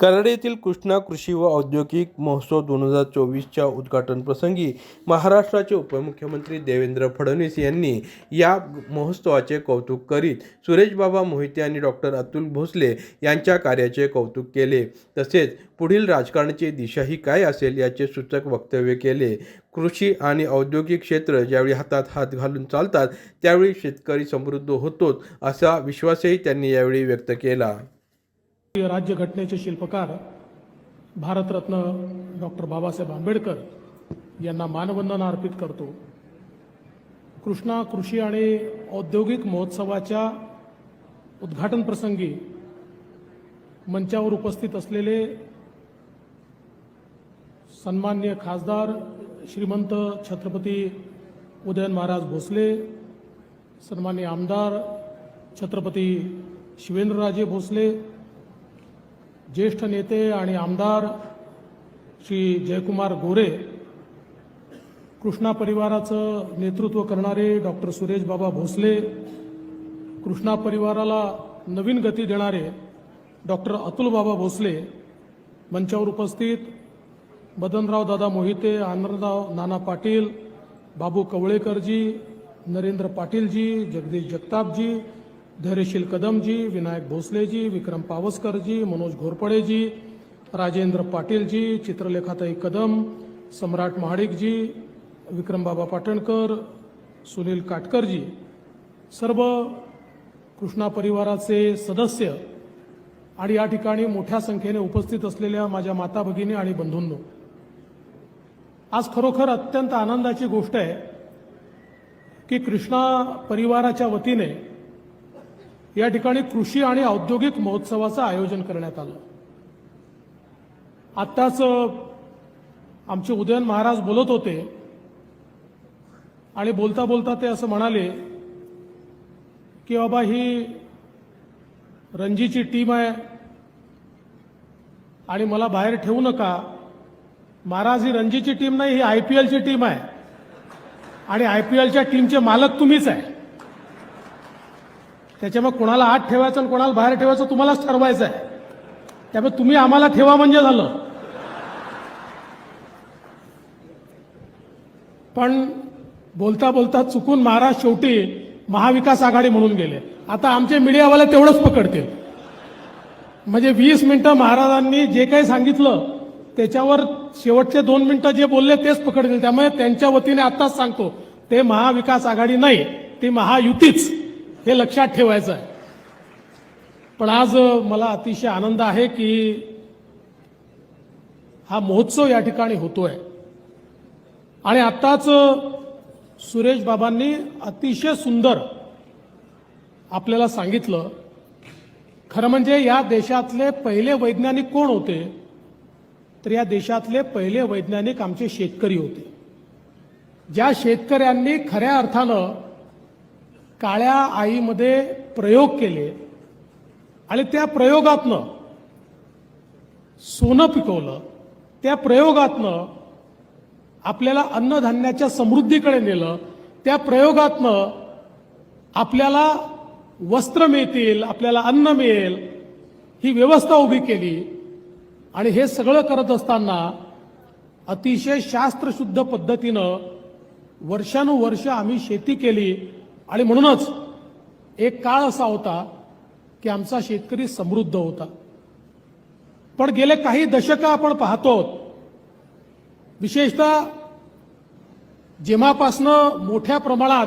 कराड येथील कृष्णा कृषी व औद्योगिक महोत्सव दोन हजार चोवीसच्या उद्घाटन प्रसंगी महाराष्ट्राचे उपमुख्यमंत्री देवेंद्र फडणवीस यांनी या महोत्सवाचे कौतुक करीत सुरेशबाबा मोहिते आणि डॉक्टर अतुल भोसले यांच्या कार्याचे कौतुक केले. तसेच पुढील राजकारणाची दिशाही काय असेल याचे सूचक वक्तव्य केले. कृषी आणि औद्योगिक क्षेत्र ज्यावेळी हातात हात घालून चालतात त्यावेळी शेतकरी समृद्ध होतोच असा विश्वासही त्यांनी यावेळी व्यक्त केला. राज्यघटनेचे शिल्पकार भारतरत्न डॉक्टर बाबासाहेब आंबेडकर यांना मानवंदना अर्पित करतो. कृष्णा कृषी आणि औद्योगिक महोत्सवाच्या उद्घाटन प्रसंगी मंचावर उपस्थित असलेले सन्मान्य खासदार श्रीमंत छत्रपती उदयन महाराज भोसले सन्मान्य आमदार छत्रपती शिवेंद्रराजे भोसले ज्येष्ठ नेते आणि आमदार श्री जयकुमार गोरे कृष्णा परिवाराचं नेतृत्व करणारे डॉक्टर सुरेश बाबा भोसले कृष्णा परिवाराला नवीन गती देणारे डॉक्टर अतुल बाबा भोसले मंचावर उपस्थित मदनराव दादा मोहिते आनंदराव नाना पाटील बाबू कवळेकरजी नरेंद्र पाटीलजी जगदीश जगतापजी धैर्यशील कदमजी विनायक भोसलेजी विक्रम पावसकरजी मनोज घोरपडेजी राजेंद्र पाटीलजी चित्रलेखाताई कदम सम्राट महाडिकजी विक्रमबाबा पाटणकर सुनील काटकरजी. सर्व कृष्णा परिवाराचे सदस्य आणि या ठिकाणी मोठ्या संख्येने उपस्थित असलेल्या माझ्या माता भगिनी आणि बंधूंनो आज खरोखर अत्यंत आनंदाची गोष्ट आहे की कृष्णा परिवाराच्या वतीने या ठिकाणी कृषी आणि औद्योगिक महोत्सवाचं आयोजन करण्यात आलं. आत्ताच आमचे उदयन महाराज बोलत होते आणि बोलता बोलता ते असं म्हणाले की बाबा ही रणजीची टीम आहे आणि मला बाहेर ठेवू नका. महाराज ही रणजीची टीम नाही ही आय पी एलची टीम आहे आणि आय पी एलच्या टीमचे मालक तुम्हीच आहे. त्याच्यामुळे कोणाला आत ठेवायचं आणि कोणाला बाहेर ठेवायचं तुम्हालाच ठरवायचं आहे. त्यामुळे तुम्ही आम्हाला ठेवा म्हणजे झालं. पण बोलता बोलता चुकून महाराज शेवटी महाविकास आघाडी म्हणून गेले. आता आमचे मीडियावाले तेवढंच पकडतील. म्हणजे वीस मिनिटं महाराजांनी जे काही सांगितलं त्याच्यावर शेवटचे दोन मिनिटं जे बोलले तेच पकडतील. त्यामुळे त्यांच्या वतीने आत्ताच सांगतो ते महाविकास आघाडी नाही ती महायुतीच. हे लक्षात ठेवायचं आहे. पण आज मला अतिशय आनंद आहे की हा महोत्सव या ठिकाणी होतोय. आणि आत्ताच सुरेश बाबांनी अतिशय सुंदर आपल्याला सांगितलं खरं म्हणजे या देशातले पहिले वैज्ञानिक कोण होते? तर या देशातले पहिले वैज्ञानिक आमचे शेतकरी होते. ज्या शेतकऱ्यांनी खऱ्या अर्थानं काळ्या आईमध्ये प्रयोग केले आणि त्या प्रयोगातनं सोनं पिकवलं. त्या प्रयोगातनं आपल्याला अन्नधान्याच्या समृद्धीकडे नेलं. त्या प्रयोगातनं आपल्याला वस्त्र मिळतील आपल्याला अन्न मिळेल ही व्यवस्था उभी केली. आणि हे सगळं करत असताना अतिशय शास्त्रशुद्ध पद्धतीनं वर्षानुवर्ष आम्ही शेती केली. आणि म्हणूनच एक काळ असा होता की आमचा शेतकरी समृद्ध होता. पण गेले काही दशकं आपण पाहतो विशेषतः जेव्हापासनं मोठ्या प्रमाणात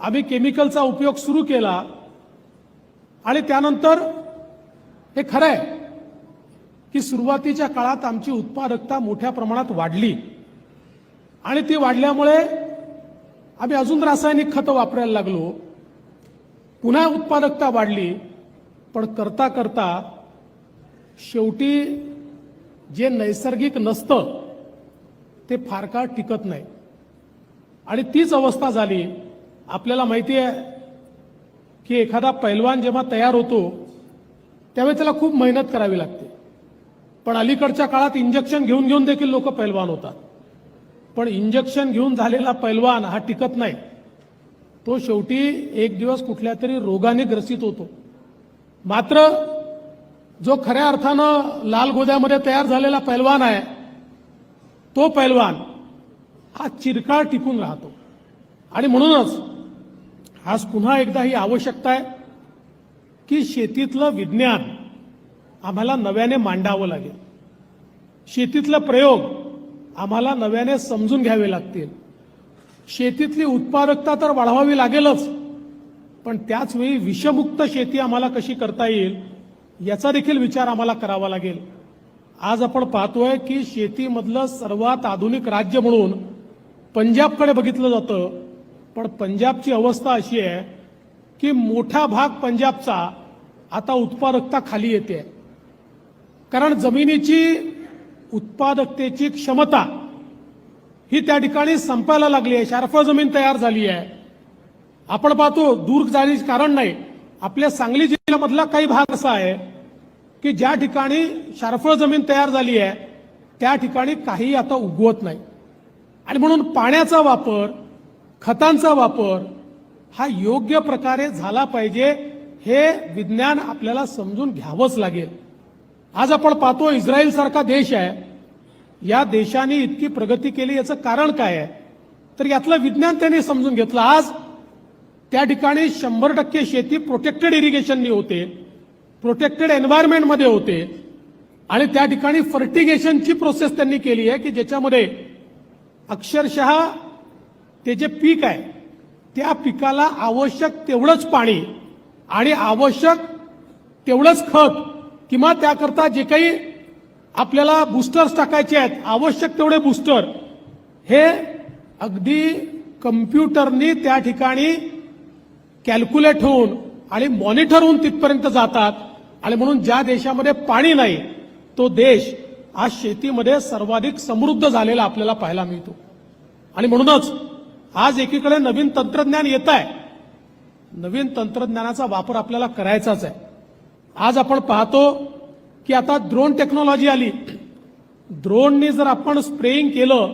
आम्ही केमिकलचा उपयोग सुरू केला आणि त्यानंतर हे खरं आहे की सुरुवातीच्या काळात आमची उत्पादकता मोठ्या प्रमाणात वाढली. आणि ती वाढल्यामुळे आम्ही अजून रासायनिक खतं वापरायला लागलो. पुन्हा उत्पादकता वाढली पण करता करता शेवटी जे नैसर्गिक नसतं ते फार काळ टिकत नाही. आणि तीच अवस्था झाली. आपल्याला माहिती आहे की एखादा पैलवान जेव्हा तयार होतो त्यावेळी त्याला खूप मेहनत करावी लागते. पण अलीकडच्या काळात इंजेक्शन घेऊन घेऊन देखील लोक पैलवान होतात. पण इंजेक्शन घेऊन झालेला पैलवान हा टिकत नाही. तो शेवटी एक दिवस कुठल्या तरी रोगाने ग्रसित होतो. मात्र जो खऱ्या अर्थानं लाल गोद्यामध्ये तयार झालेला पैलवान आहे तो पैलवान हा चिरकाळ टिकून राहतो. आणि म्हणूनच आज पुन्हा एकदा ही आवश्यकता आहे की शेतीतलं विज्ञान आम्हाला नव्याने मांडावं लागेल. शेतीतलं प्रयोग आम्हाला नव्याने समजून घ्यावे लागतील. शेतीतली उत्पादकता तर वाढवावी लागेलच पण त्याचवेळी विषमुक्त शेती आम्हाला कशी करता येईल याचा देखील विचार आम्हाला करावा लागेल. आज आपण पाहतोय की शेतीमधलं सर्वात आधुनिक राज्य म्हणून पंजाबकडे बघितलं जातं पण पंजाबची अवस्था अशी आहे की मोठा भाग पंजाबचा आता उत्पादकता खाली येते. कारण जमिनीची उत्पादकतेची क्षमता ही त्या ठिकाणी संपायला लागली आहे. शार्फ जमीन तयार झाली आहे. आपण पाहतो दूर जाण्याचे कारण नाही. आपल्या सांगली जिल्ह्यामधला काही भाग असा आहे की ज्या ठिकाणी शार्फळ जमीन तयार झाली आहे त्या ठिकाणी काही आता उगवत नाही. आणि म्हणून पाण्याचा वापर खतांचा वापर हा योग्य प्रकारे झाला पाहिजे हे विज्ञान आपल्याला समजून घ्यावंच लागेल. आज आपण पाहतो इस्रायल सारखा देश आहे. या देशाने इतकी प्रगती केली याचं कारण काय आहे? तर यातलं विज्ञान त्यांनी समजून घेतलं. आज त्या ठिकाणी शंभर टक्के शेती प्रोटेक्टेड इरिगेशननी होते प्रोटेक्टेड एन्व्हायरमेंटमध्ये होते. आणि त्या ठिकाणी फर्टिगेशनची प्रोसेस त्यांनी केली आहे की ज्याच्यामध्ये अक्षरशः ते जे पीक आहे त्या पिकाला आवश्यक तेवढंच पाणी आणि आवश्यक तेवढंच खत किंवा त्याकरता जे काही आपल्याला बूस्टर्स टाकायचे आहेत आवश्यक तेवढे बूस्टर हे अगदी कम्प्युटरनी त्या ठिकाणी कॅल्क्युलेट होऊन आणि मॉनिटर होऊन तिथपर्यंत जातात. आणि म्हणून ज्या देशामध्ये पाणी नाही तो देश आज शेतीमध्ये सर्वाधिक समृद्ध झालेला आपल्याला पाहायला मिळतो. आणि म्हणूनच आज एकीकडे नवीन तंत्रज्ञान येत आहे. नवीन तंत्रज्ञानाचा वापर आपल्याला करायचाच आहे. आज आपण पाहतो की आता ड्रोन टेक्नॉलॉजी आली. द्रोणने जर आपण स्प्रेइंग केलं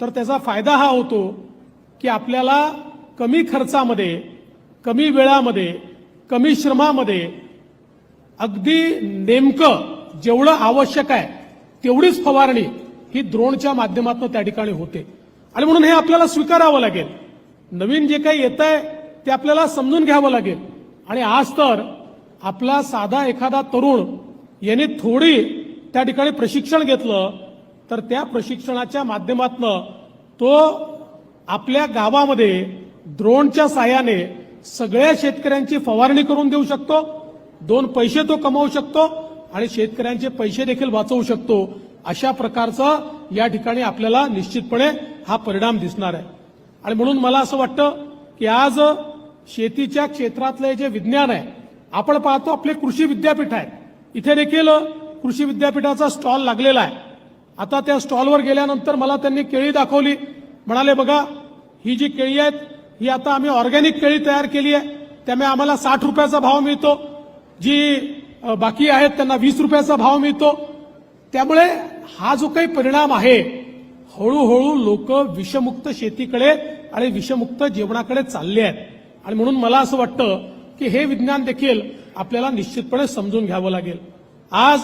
तर त्याचा फायदा हा होतो की आपल्याला कमी खर्चामध्ये कमी वेळामध्ये कमी श्रमामध्ये अगदी नेमकं जेवढं आवश्यक आहे तेवढीच फवारणी ही द्रोणच्या माध्यमातून त्या ठिकाणी होते. आणि म्हणून हे आपल्याला स्वीकारावं लागेल. नवीन जे काही येत आहे ते आपल्याला समजून घ्यावं लागेल. आणि आज तर आपला साधा एखादा तरुण याने थोडी त्या ठिकाणी प्रशिक्षण घेतलं तर त्या प्रशिक्षणाच्या माध्यमातनं तो आपल्या गावामध्ये ड्रोनच्या साह्याने सगळ्या शेतकऱ्यांची फवारणी करून देऊ शकतो दोन पैसे तो कमावू शकतो आणि शेतकऱ्यांचे पैसे देखील वाचवू शकतो. अशा प्रकारचा या ठिकाणी आपल्याला निश्चितपणे हा परिणाम दिसणार आहे. आणि म्हणून मला असं वाटतं की आज शेतीच्या क्षेत्रातलं जे विज्ञान आहे आपण पाहतो आपले कृषी विद्यापीठ आहे. इथे देखील कृषी विद्यापीठाचा स्टॉल लागलेला आहे. आता त्या स्टॉलवर गेल्यानंतर मला त्यांनी केळी दाखवली. म्हणाले बघा ही जी केळी आहेत ही आता आम्ही ऑर्गॅनिक केळी तयार केली आहे. त्यामुळे आम्हाला साठ रुपयाचा भाव मिळतो. जी बाकी आहेत त्यांना वीस रुपयाचा भाव मिळतो. त्यामुळे हा जो काही परिणाम आहे हळूहळू लोक विषमुक्त शेतीकडे आणि विषमुक्त जेवणाकडे चालले आहेत. आणि म्हणून मला असं वाटतं की हे विज्ञान देखील आपल्याला निश्चितपणे समजून घ्यावं लागेल. आज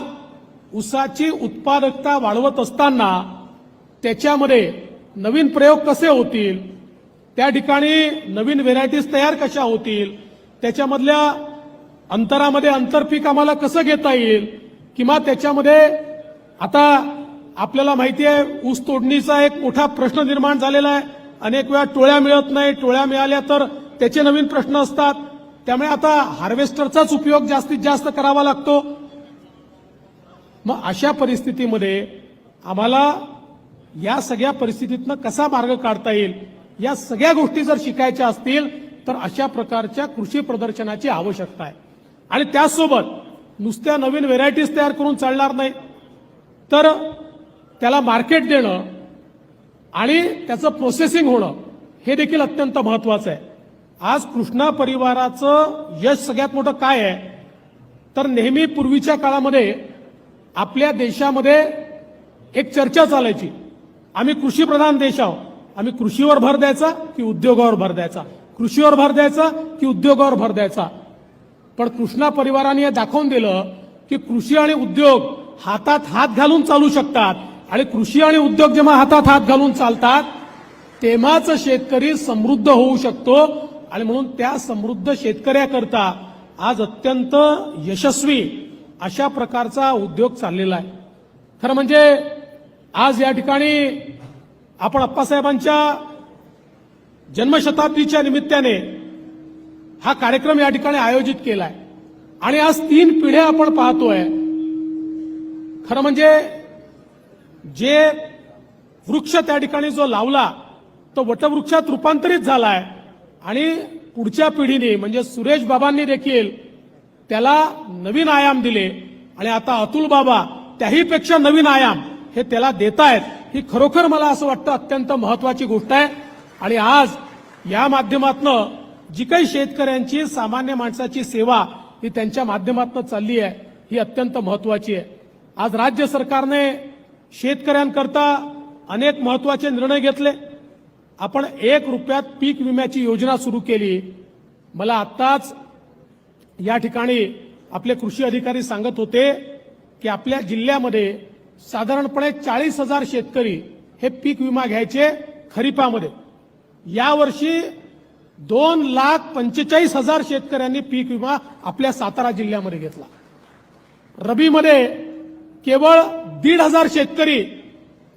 ऊसाची उत्पादकता वाढवत असताना त्याच्यामध्ये नवीन प्रयोग कसे होतील? त्या ठिकाणी नवीन व्हेरायटीज तयार कशा होतील? त्याच्यामधल्या अंतरामध्ये आंतरपीक आम्हाला कसं घेता येईल? किंवा त्याच्यामध्ये आता आपल्याला माहिती आहे ऊस तोडणीचा एक मोठा प्रश्न निर्माण झालेला आहे. अनेक वेळा टोळ्या मिळत नाही टोळ्या मिळाल्या तर त्याचे नवीन प्रश्न असतात. त्यामुळे आता हार्वेस्टरचाच उपयोग जास्तीत जास्त करावा लागतो. मग अशा परिस्थितीमध्ये आम्हाला या सगळ्या परिस्थितीतनं कसा मार्ग काढता येईल या सगळ्या गोष्टी जर शिकायच्या असतील तर अशा प्रकारच्या कृषी प्रदर्शनाची आवश्यकता आहे. आणि त्याचसोबत नुसत्या नवीन व्हेरायटीज तयार करून चालणार नाही तर त्याला मार्केट देणं आणि त्याचं प्रोसेसिंग होणं हे देखील अत्यंत महत्वाचं आहे. आज कृष्णा परिवाराचं यश सगळ्यात मोठं काय आहे? तर नेहमी पूर्वीच्या काळामध्ये आपल्या देशामध्ये एक चर्चा चालायची. आम्ही कृषीप्रधान देश आहोत. आम्ही कृषीवर भर द्यायचा की उद्योगावर भर द्यायचा? कृषीवर भर द्यायचा की उद्योगावर भर द्यायचा? पण कृष्णा परिवाराने हे दाखवून दिलं की कृषी आणि उद्योग हातात हात घालून चालू शकतात आणि कृषी आणि उद्योग जेव्हा हातात हात घालून चालतात तेव्हाच शेतकरी समृद्ध होऊ शकतो आणि म्हणून त्या समृद्ध शेतकऱ्याकरता आज अत्यंत यशस्वी अशा प्रकारचा उद्योग चाललेला आहे. खरं म्हणजे आज या ठिकाणी आपण अप्पासाहेबांच्या जन्मशताब्दीच्या निमित्ताने हा कार्यक्रम या ठिकाणी आयोजित केलाय. आणि आज तीन पिढ्या आपण पाहतोय. खरं म्हणजे जे वृक्ष त्या ठिकाणी जो लावला तो वटवृक्षात रूपांतरित झालाय. आणि पुढच्या पिढीने म्हणजे सुरेश बाबांनी देखील त्याला नवीन आयाम दिले. आणि आता अतुल बाबा त्याहीपेक्षा नवीन आयाम हे त्याला देतायत. ही खरोखर मला असं वाटतं अत्यंत महत्वाची गोष्ट आहे. आणि आज या माध्यमातनं जी काही शेतकऱ्यांची सामान्य माणसाची सेवा ही त्यांच्या माध्यमातून चालली आहे ही अत्यंत महत्वाची आहे. आज राज्य सरकारने शेतकऱ्यांकरता अनेक महत्त्वाचे निर्णय घेतले. आपण एक रुपयात पीक विम्याची योजना सुरू केली. मला आत्ताच या ठिकाणी आपले कृषी अधिकारी सांगत होते की आपल्या जिल्ह्यामध्ये साधारणपणे चाळीस हजार शेतकरी हे पीक विमा घ्यायचे खरीपामध्ये. यावर्षी दोन लाख पंचेचाळीस हजार शेतकऱ्यांनी पीक विमा आपल्या सातारा जिल्ह्यामध्ये घेतला. रबीमध्ये केवळ दीड हजार शेतकरी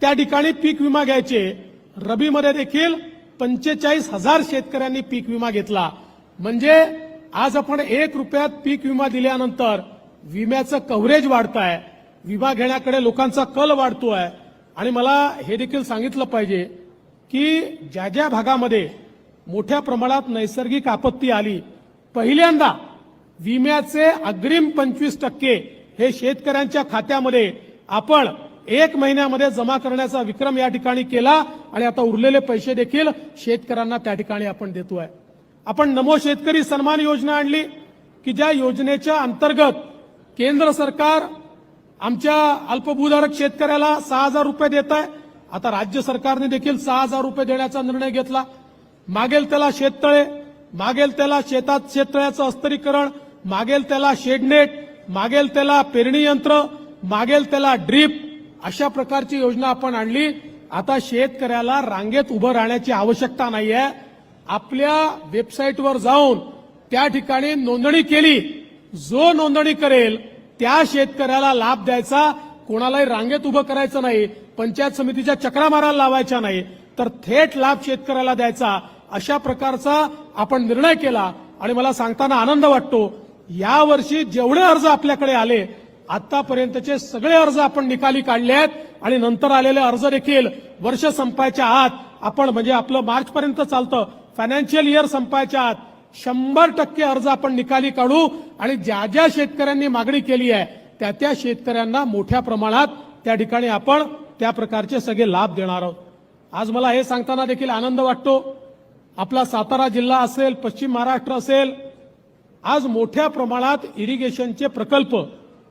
त्या ठिकाणी पीक विमा घ्यायचे. रबीमध्ये देखील पंचेचाळीस हजार शेतकऱ्यांनी पीक विमा घेतला. म्हणजे आज आपण एक रुपयात पीक विमा दिल्यानंतर विम्याचं कव्हरेज वाढत आहे विमा घेण्याकडे लोकांचा कल वाढतोय. आणि मला हे देखील सांगितलं पाहिजे की ज्या ज्या भागामध्ये मोठ्या प्रमाणात नैसर्गिक आपत्ती आली पहिल्यांदा विम्याचे अग्रिम पंचवीस टक्के हे शेतकऱ्यांच्या खात्यामध्ये आपण एक महिन्यामध्ये जमा करण्याचा विक्रम या ठिकाणी केला आणि आता उरलेले पैसे देखील शेतकऱ्यांना त्या ठिकाणी आपण देतोय. आपण नमो शेतकरी सन्मान योजना आणली की ज्या योजनेच्या अंतर्गत केंद्र सरकार आमच्या अल्पभूधारक शेतकऱ्याला सहा हजार रुपये देत आहे आता राज्य सरकारने देखील सहा हजार रुपये देण्याचा निर्णय घेतला. मागेल त्याला शेततळे मागेल त्याला शेतात शेततळ्याचं अस्तरीकरण मागेल त्याला शेडनेट मागेल त्याला पेरणी यंत्र मागेल त्याला ड्रीप अशा प्रकारची योजना आपण आणली. आता शेतकऱ्याला रांगेत उभं राहण्याची आवश्यकता नाहीये. आपल्या वेबसाईटवर जाऊन त्या ठिकाणी नोंदणी केली. जो नोंदणी करेल त्या शेतकऱ्याला लाभ द्यायचा. कोणालाही रांगेत उभं करायचं नाही. पंचायत समितीच्या चक्रा मारायला लावायच्या नाही. तर थेट लाभ शेतकऱ्याला द्यायचा. अशा प्रकारचा आपण निर्णय केला. आणि मला सांगताना आनंद वाटतो यावर्षी जेवढे अर्ज आपल्याकडे आले आतापर्यंतचे सगळे अर्ज आपण निकाली काढले आहेत आणि नंतर आलेले अर्ज देखील वर्ष संपायच्या आत आपण म्हणजे आपलं मार्च पर्यंत चालतं फायनान्शियल इयर संपायच्या आत शंभर टक्के अर्ज आपण निकाली काढू आणि ज्या ज्या शेतकऱ्यांनी मागणी केली आहे त्या त्या शेतकऱ्यांना मोठ्या प्रमाणात त्या ठिकाणी आपण त्या प्रकारचे सगळे लाभ देणार आहोत. आज मला हे सांगताना देखील आनंद वाटतो. आपला सातारा जिल्हा असेल पश्चिम महाराष्ट्र असेल आज मोठ्या प्रमाणात इरिगेशनचे प्रकल्प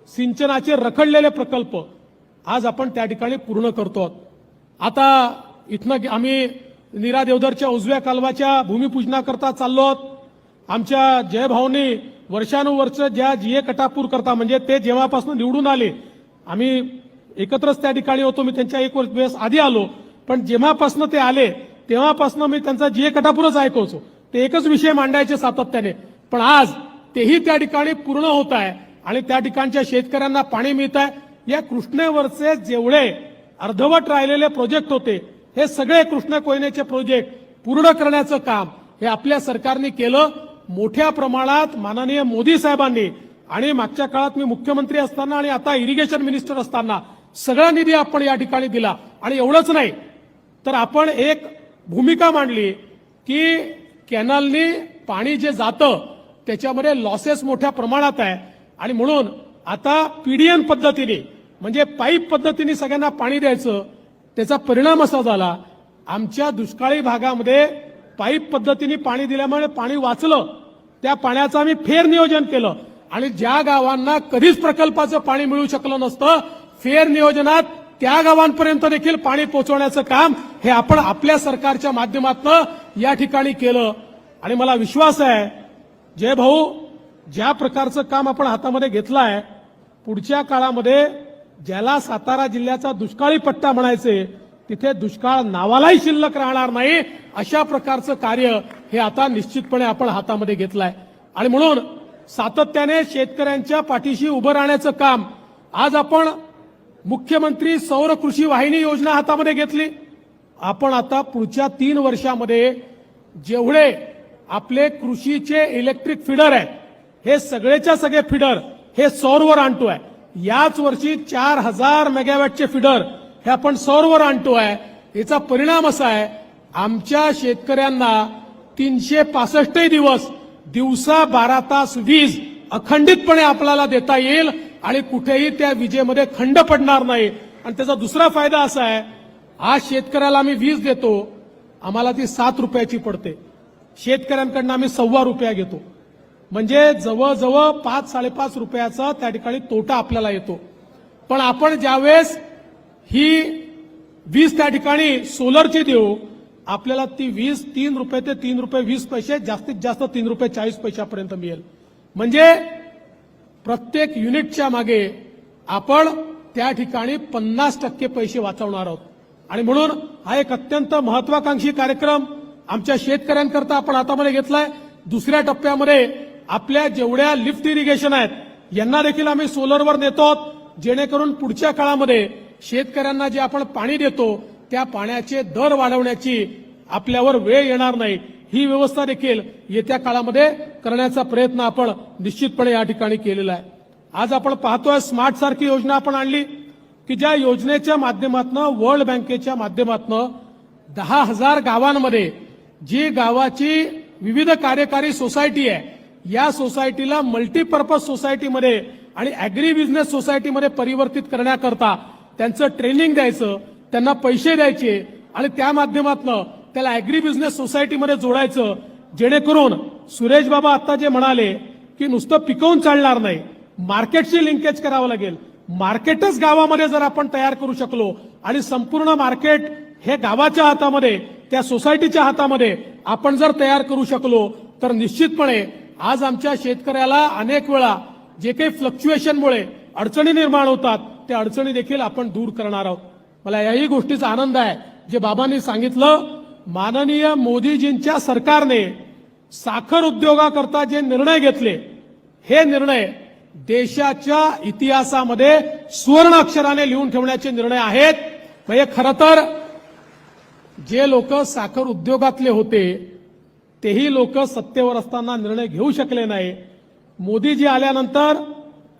सिंचनाचे रखडलेले प्रकल्प आज आपण त्या ठिकाणी पूर्ण करतो आता इथनं आम्ही निरा देवधरच्या उजव्या कालवाच्या भूमिपूजनाकरता चाललो आहोत आमच्या जयभाऊनी वर्षानुवर्ष ज्या जीए कटापूर करता म्हणजे ते जेव्हापासून निवडून आले आम्ही एकत्रच त्या ठिकाणी होतो. मी त्यांच्या एक वेळेस आधी आलो पण जेव्हापासून ते आले तेव्हापासून मी त्यांचा जीए कटापूरच ऐकवचो ते एकच विषय मांडायचे सातत्याने. पण आज तेही त्या ठिकाणी पूर्ण होत आहे. आणि त्या ठिकाणच्या शेतकऱ्यांना पाणी मिळत आहे या कृष्णेवरचे जेवढे अर्धवट राहिलेले प्रोजेक्ट होते हे सगळे कृष्ण कोयनेचे प्रोजेक्ट पूर्ण करण्याचं काम हे आपल्या सरकारने केलं. मोठ्या प्रमाणात माननीय मोदी साहेबांनी आणि मागच्या काळात मी मुख्यमंत्री असताना आणि आता इरिगेशन मिनिस्टर असताना सगळा निधी आपण या ठिकाणी दिला. आणि एवढंच नाही तर आपण एक भूमिका मांडली की कॅनलनी पाणी जे जातं त्याच्यामध्ये लॉसेस मोठ्या प्रमाणात आहे. आणि म्हणून आता पीडीएन पद्धतीने म्हणजे पाईप पद्धतीने सगळ्यांना पाणी द्यायचं त्याचा परिणाम असा झाला आमच्या दुष्काळी भागामध्ये पाईप पद्धतीने पाणी दिल्यामुळे पाणी वाचलं त्या पाण्याचं आम्ही फेर नियोजन केलं. आणि ज्या गावांना कधीच प्रकल्पाचं पाणी मिळू शकलं नसतं फेर नियोजनात त्या गावांपर्यंत देखील पाणी पोहोचवण्याचं काम हे आपण आपल्या सरकारच्या माध्यमातून या ठिकाणी केलं. आणि मला विश्वास आहे जय भाऊ ज्या प्रकारचं काम आपण हातामध्ये घेतलं आहे पुढच्या काळामध्ये ज्याला सातारा जिल्ह्याचा दुष्काळी पट्टा म्हणायचे तिथे दुष्काळ नावालाही शिल्लक राहणार नाही अशा प्रकारचं कार्य हे आता निश्चितपणे आपण हातामध्ये घेतलंय. आणि म्हणून सातत्याने शेतकऱ्यांच्या पाठीशी उभं राहण्याचं काम आज आपण मुख्यमंत्री सौर कृषी वाहिनी योजना हातामध्ये घेतली. आपण आता पुढच्या तीन वर्षामध्ये जेवढे आपले कृषीचे इलेक्ट्रिक फिडर आहेत हे सगळेच्या सगळे फिडर हे सौरवर आणतोय. याच वर्षी चार हजार मेगावॅटचे फिडर हे आपण सौरवर आणतोय. याचा परिणाम असा आहे आमच्या शेतकऱ्यांना तीनशे पासष्टही दिवस दिवसा बारा तास वीज अखंडितपणे आपल्याला देता येईल आणि कुठेही त्या विजेमध्ये खंड पडणार नाही. आणि त्याचा दुसरा फायदा असा आहे आज शेतकऱ्याला आम्ही वीज देतो आम्हाला ती सात रुपयाची पडते. शेतकऱ्यांकडनं आम्ही सव्वा रुपया घेतो. म्हणजे जवळजवळ पाच साडेपाच रुपयाचा त्या ठिकाणी तोटा आपल्याला येतो. पण आपण ज्यावेळेस ही वीज त्या ठिकाणी सोलरची देऊ आपल्याला ती वीज तीन रुपये ते तीन रुपये वीस पैसे जास्तीत जास्त तीन रुपये चाळीस पैशापर्यंत मिळेल. म्हणजे प्रत्येक युनिटच्या मागे आपण त्या ठिकाणी पन्नास टक्के पैसे वाचवणार आहोत. आणि म्हणून हा एक अत्यंत महत्वाकांक्षी कार्यक्रम आमच्या शेतकऱ्यांकरता आपण हातामध्ये घेतलाय. दुसऱ्या टप्प्यामध्ये आपल्या जेवढ्या लिफ्ट इरिगेशन आहेत यांना देखील आम्ही सोलरवर नेतो आहोत, जेणेकरून पुढच्या काळामध्ये शेतकऱ्यांना जे आपण पाणी देतो त्या पाण्याचे दर वाढवण्याची आपल्यावर वेळ येणार नाही. ही व्यवस्था देखील येत्या काळामध्ये करण्याचा प्रयत्न आपण निश्चितपणे या ठिकाणी केलेला आहे. आज आपण पाहतोय स्मार्ट सारखी योजना आपण आणली की ज्या योजनेच्या माध्यमातून वर्ल्ड बँकेच्या माध्यमातून दहा हजार गावांमध्ये जी गावाची विविध कार्यकारी सोसायटी आहे या सोसायटीला मल्टीपर्पज सोसायटीमध्ये आणि अॅग्री बिझनेस सोसायटीमध्ये परिवर्तित करण्याकरता त्यांचं ट्रेनिंग द्यायचं त्यांना पैसे द्यायचे आणि त्या माध्यमातून त्याला अॅग्री बिझनेस सोसायटीमध्ये जोडायचं जेणेकरून सुरेश बाबा आता जे म्हणाले की नुसतं पिकवून चालणार नाही मार्केटशी लिंकेज करावं लागेल. मार्केटच गावामध्ये जर आपण तयार करू शकलो आणि संपूर्ण मार्केट हे गावाच्या हातामध्ये त्या सोसायटीच्या हातामध्ये आपण जर तयार करू शकलो तर निश्चितपणे आज आमच्या शेतकऱ्याला अनेक वेळा जे काही फ्लक्च्युएशनमुळे अडचणी निर्माण होतात त्या अडचणी देखील आपण दूर करणार आहोत. मला याही गोष्टीचा आनंद आहे जे बाबांनी सांगितलं माननीय मोदीजींच्या सरकारने साखर उद्योगाकरता जे निर्णय घेतले हे निर्णय देशाच्या इतिहासामध्ये सुवर्ण अक्षराने लिहून ठेवण्याचे निर्णय आहेत. म्हणजे खरं तर जे लोक साखर उद्योगातले होते तेही लोक सत्तेवर असताना निर्णय घेऊ शकले नाही. मोदीजी आल्यानंतर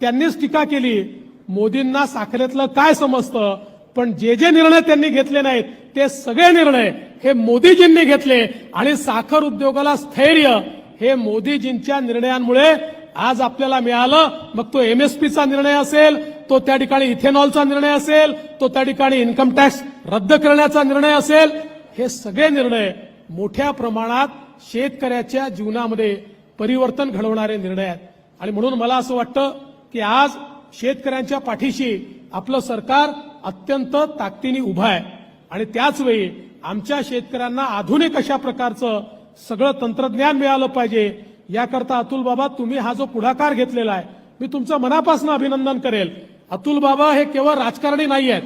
त्यांनीच टीका केली. मोदींना साखरेतलं काय समजतं? पण जे जे निर्णय त्यांनी घेतले नाहीत ते सगळे निर्णय हे मोदीजींनी घेतले आणि साखर उद्योगाला स्थैर्य हे मोदीजींच्या निर्णयांमुळे आज आपल्याला मिळालं. मग तो एमएसपीचा निर्णय असेल तो त्या ठिकाणी इथेनॉलचा निर्णय असेल तो त्या ठिकाणी इन्कम टॅक्स रद्द करण्याचा निर्णय असेल हे सगळे निर्णय मोठ्या प्रमाणात शेतकऱ्याच्या जीवनामध्ये परिवर्तन घडवणारे निर्णय आहेत. आणि म्हणून मला असं वाटतं की आज शेतकऱ्यांच्या पाठीशी आपलं सरकार अत्यंत ताकदीने उभं आहे. आणि त्याचवेळी आमच्या शेतकऱ्यांना आधुनिक अशा प्रकारचं सगळं तंत्रज्ञान मिळालं पाहिजे. याकरता अतुल बाबा तुम्ही हा जो पुढाकार घेतलेला आहे मी तुमचं मनापासून अभिनंदन करेल. अतुल बाबा हे केवळ राजकारणी नाही आहेत.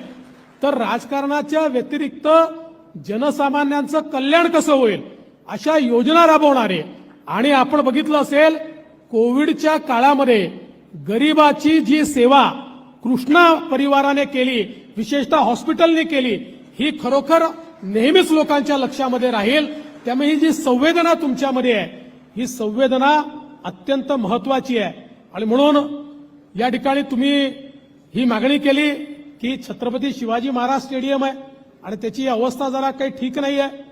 तर राजकारणाच्या व्यतिरिक्त जनसामान्यांचं कल्याण कसं होईल? अशा योजना राबवणारे. आणि आपण बघितलं असेल कोविडच्या काळामध्ये गरिबाची जी सेवा कृष्णा परिवाराने केली विशेषतः हॉस्पिटलने केली ही खरोखर नेहमीच लोकांच्या लक्षामध्ये राहील. त्यामुळे ही जी संवेदना तुमच्यामध्ये आहे ही संवेदना अत्यंत महत्वाची आहे. आणि म्हणून या ठिकाणी तुम्ही ही मागणी केली की छत्रपती शिवाजी महाराज स्टेडियम आहे आणि त्याची अवस्था जरा काही ठीक नाही आहे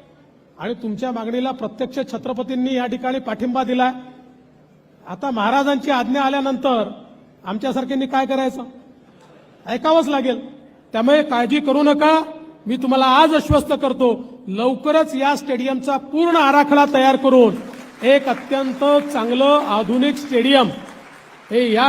आणि तुमच्या मागणीला प्रत्यक्ष छत्रपतींनी या ठिकाणी पाठिंबा दिला आता महाराजांची आज्ञा आल्यानंतर आमच्यासारख्यांनी काय करायचं? ऐकावंच लागेल. त्यामुळे काळजी करू नका. मी तुम्हाला आज आश्वस्त करतो लवकरच या स्टेडियमचा पूर्ण आराखडा तयार करून एक अत्यंत चांगलं आधुनिक स्टेडियम हे या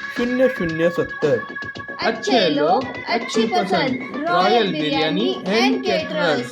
शून्य शून्य सत्तर. अच्छे लोग अच्छी पसंद. Royal biryani and caterers